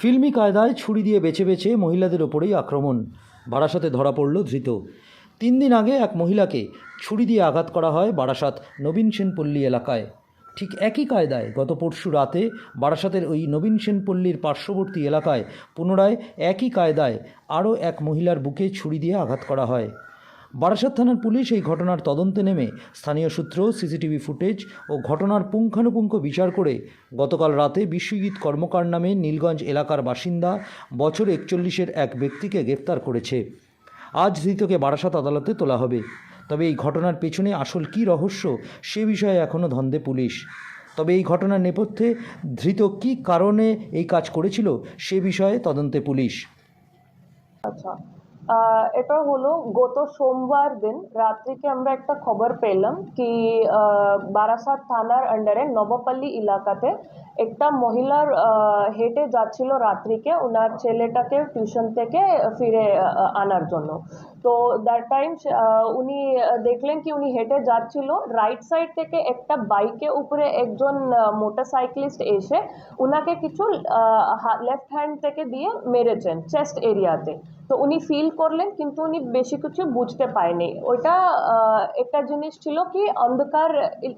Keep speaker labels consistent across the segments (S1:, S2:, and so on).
S1: ফিল্মি কায়দায় ছুরি দিয়ে বেছে বেছে মহিলাদের ওপরেই আক্রমণ। বারাসাতে ধরা পড়ল ধৃত। তিন দিন আগে এক মহিলাকে ছুরি দিয়ে আঘাত করা হয় বারাসাত নবীন সেনপল্লী এলাকায়। ঠিক একই কায়দায় গত পরশু রাতে বারাসাতের ওই নবীন সেনপল্লীর পার্শ্ববর্তী এলাকায় পুনরায় একই কায়দায় আরও এক মহিলার বুকে ছুরি দিয়ে আঘাত করা হয়। বারাসাত থানার পুলিশ এই ঘটনার তদন্তে নেমে স্থানীয় সূত্র, সিসিটিভি ফুটেজ ও ঘটনার পুঙ্খানুপুঙ্খ বিচার করে গতকাল রাতে বিশ্বজিৎ কর্মকার নামে নীলগঞ্জ এলাকার বাসিন্দা বছর একচল্লিশের এক ব্যক্তিকে গ্রেপ্তার করেছে। আজ ধৃতকে বারাসাত আদালতে তোলা হবে। তবে এই ঘটনার পেছনে আসল কী রহস্য সে বিষয়ে এখনও ধন্দে পুলিশ। তবে এই ঘটনার নেপথ্যে ধৃত কী কারণে এই কাজ করেছিল সে বিষয়ে তদন্তে পুলিশ।
S2: আচ্ছা এটা হলো গত সোমবার দিন। রাত্রিকে আমরা একটা খবর পেলাম কি বারাসাত থানার আন্ডারে নবপল্লী এলাকাতে একটা মহিলার হেঁটে যাচ্ছিল রাত্রিকে। ওনার ছেলেটাকে টিউশন থেকে ফিরে আনার জন্য। তো দ্যাট টাইম উনি দেখলেন কি উনি হেঁটে যাচ্ছিল রাইট সাইড থেকে একটা বাইকে উপরে একজন মোটরসাইক্লিস্ট এসে উনাকে কিছু লেফট হ্যান্ড থেকে দিয়ে মেরেছেন চেস্ট এরিয়াতে তো। উনি ফিল করলেন, কিন্তু উনি বেশি কিছু বুঝতে পারেনি। ওইটা একটা জিনিস ছিল কি, অন্ধকার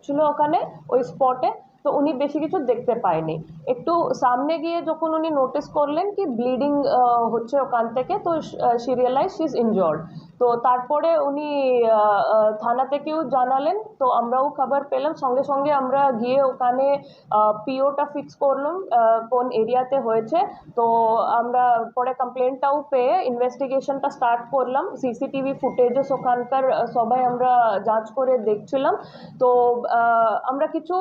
S2: ছিল ওখানে, ওই স্পটে তো উনি বেশি কিছু দেখতে পায়নি। একটু সামনে গিয়ে যখন উনি নোটিস করলেন কি ব্লিডিং হচ্ছে ওখান থেকে, তো সিরিয়ালাইজ ইজ ইনজর্ড তো তারপরে উনি থানা থেকেও জানালেন, তো আমরাও খবর পেলাম। সঙ্গে সঙ্গে আমরা গিয়ে ওখানে পিওটা ফিক্স করলাম কোন এরিয়াতে হয়েছে। তো আমরা পরে কমপ্লেনটাও পেয়ে ইনভেস্টিগেশনটা স্টার্ট করলাম। সিসিটিভি ফুটেজেস ওখানকার সবাই আমরা যাঞ্চ করে দেখছিলাম। তো আমরা কিছু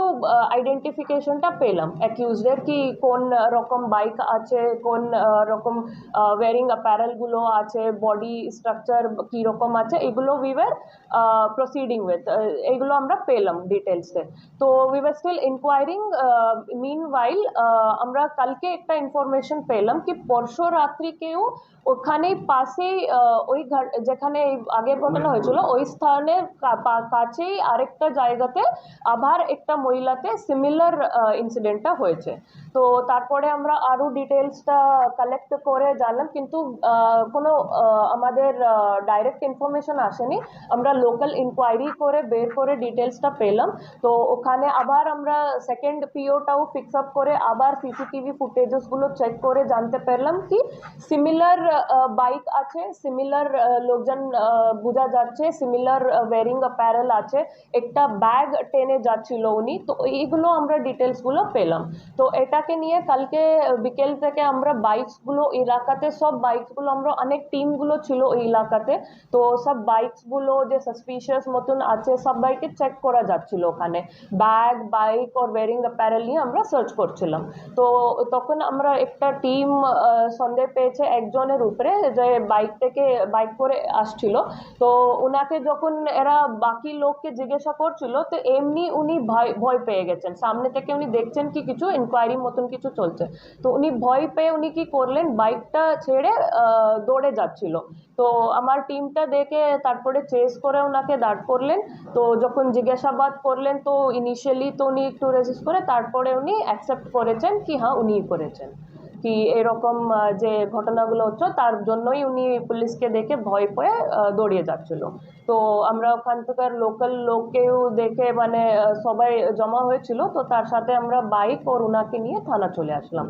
S2: আইডেন্টিফিকেশনটা পেলাম। অ্যাকিউজদের কি কোন রকম বাইক আছে, কোন রকম ওয়ারিং অ্যাপারেলগুলো আছে বডি স্ট্রাকচার কী রকম আছে, এগুলো উই ওয়ার প্রসিডিং উইথ এগুলো আমরা পেলাম ডিটেলসে তো we were still inquiring mean while আমরা কালকে একটা ইনফরমেশন পেলাম কি পরশু রাত্রিকেও ওখানেই পাশেই ওই যেখানে আগের ঘটনা হয়েছিল, ওই স্থানের কাছেই আরেকটা জায়গাতে আবার একটা মহিলাতে সিমিলার ইনসিডেন্টটা হয়েছে। তো তারপরে আমরা আরও ডিটেলসটা কালেক্ট করে জানলাম, কিন্তু কোনো আমাদের ডাইরেক্ট ইনফরমেশন আসেনি। আমরা লোকাল ইনকোয়ারি করে, বের করে ডিটেলসটা পেলাম। তো ওখানে আবার আমরা সেকেন্ড পিওটাও ফিক্স আপ করে আবার সিসিটিভি ফুটেজেসগুলো চেক করে জানতে পারলাম কি সিমিলার বাইক আছে সিমিলার লোকজন বোঝা যাচ্ছে সিমিলার ওয়ারিং অ্যাপারেল আছে। একটা ব্যাগ টেনে যাচ্ছিল উনি, তো এইগুলো আমরা ডিটেলসগুলো পেলাম। তো এটাকে নিয়ে কালকে বিকেল থেকে আমরা বাইকসগুলো এলাকাতে সব বাইকসগুলো আমরা অনেক টিমগুলো ছিল ওই এলাকাতে। তো সব বাইকসগুলো যে সাসপিশিয়াস মতন আছে, সব বাইকে চেক করা যাচ্ছিল ওখানে। ব্যাগ বাইক ওর ওয়ারিং অ্যাপারেল নিয়ে আমরা সার্চ করছিলাম। তো তখন আমরা একটা টিম সন্দেহ পেয়েছে একজনের উপরে যে বাইক থেকে বাইক করে আসছিল। তো ওনাকে যখন এরা বাকি লোককে জিজ্ঞাসা করছিল, তো এমনি উনি ভয় ভয় পেয়ে গেছেন। সামনে থেকে উনি দেখছেন কি কিছু ইনকোয়ারি মতন কিছু চলছে। তো উনি ভয় পেয়ে উনি কি করলেন? বাইকটা ছেড়ে দৌড়ে যাচ্ছিল। তো আমার টিমটা দেখে তারপরে চেস করে ওনাকে দাঁড় করলেন। তো যখন জিজ্ঞাসাবাদ করলেন, তো ইনিশিয়ালি তো উনি একটু রেজিস্ট করে, তারপরে উনি অ্যাকসেপ্ট করেছেন কি হ্যাঁ উনিই করেছেন। কি এরকম যে ঘটনাগুলো হচ্ছে তার জন্যই উনি পুলিশকে দেখে ভয় পেয়ে দৌড়িয়ে যাচ্ছিল। তো আমরা ওখান থেকে লোকাল লোককেও দেখে মানে সবাই জমা হয়েছিল। তো তার সাথে আমরা বাইক ওর ওনাকে নিয়ে থানা চলে আসলাম।